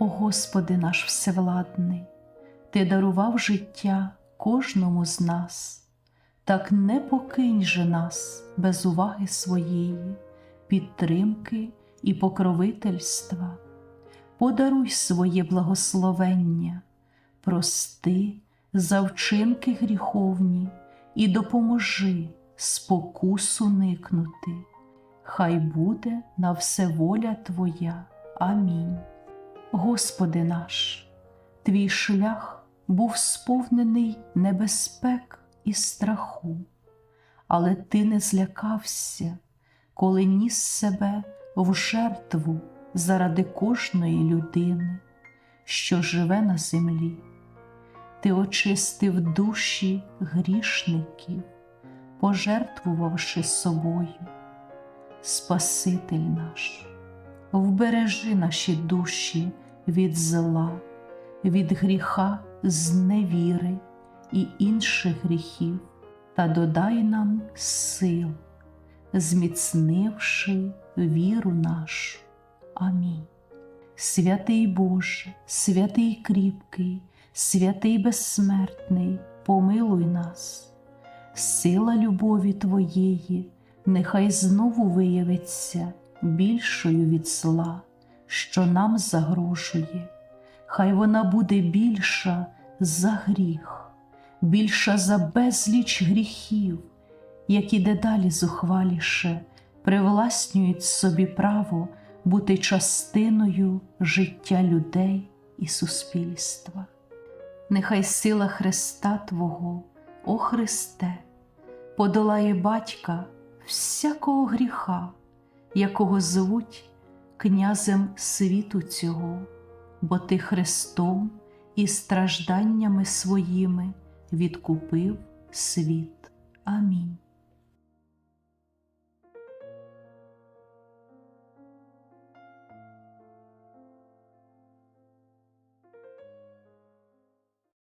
О Господи наш Всевладний, Ти дарував життя кожному з нас, так не покинь же нас без уваги своєї, підтримки і покровительства. Подаруй своє благословення, прости за вчинки гріховні і допоможи спокусу никнути. Хай буде на все воля Твоя. Амінь. Господи наш, Твій шлях був сповнений небезпек і страху, але Ти не злякався, коли ніс себе в жертву заради кожної людини, що живе на землі. Ти очистив душі грішників, пожертвувавши собою. Спаситель наш, вбережи наші душі від зла, від гріха зневіри і інших гріхів, та додай нам сил, зміцнивши віру нашу. Амінь. Святий Боже, святий кріпкий, святий безсмертний, помилуй нас, сила любові Твоєї нехай знову виявиться більшою від зла, що нам загрожує, хай вона буде більша за гріх, більша за безліч гріхів, які дедалі зухваліше привласнюють собі право бути частиною життя людей і суспільства. Нехай сила Христа Твого, о Христе, подолає батька всякого гріха, якого звуть князем світу цього, бо Ти Христом і стражданнями своїми відкупив світ. Амінь.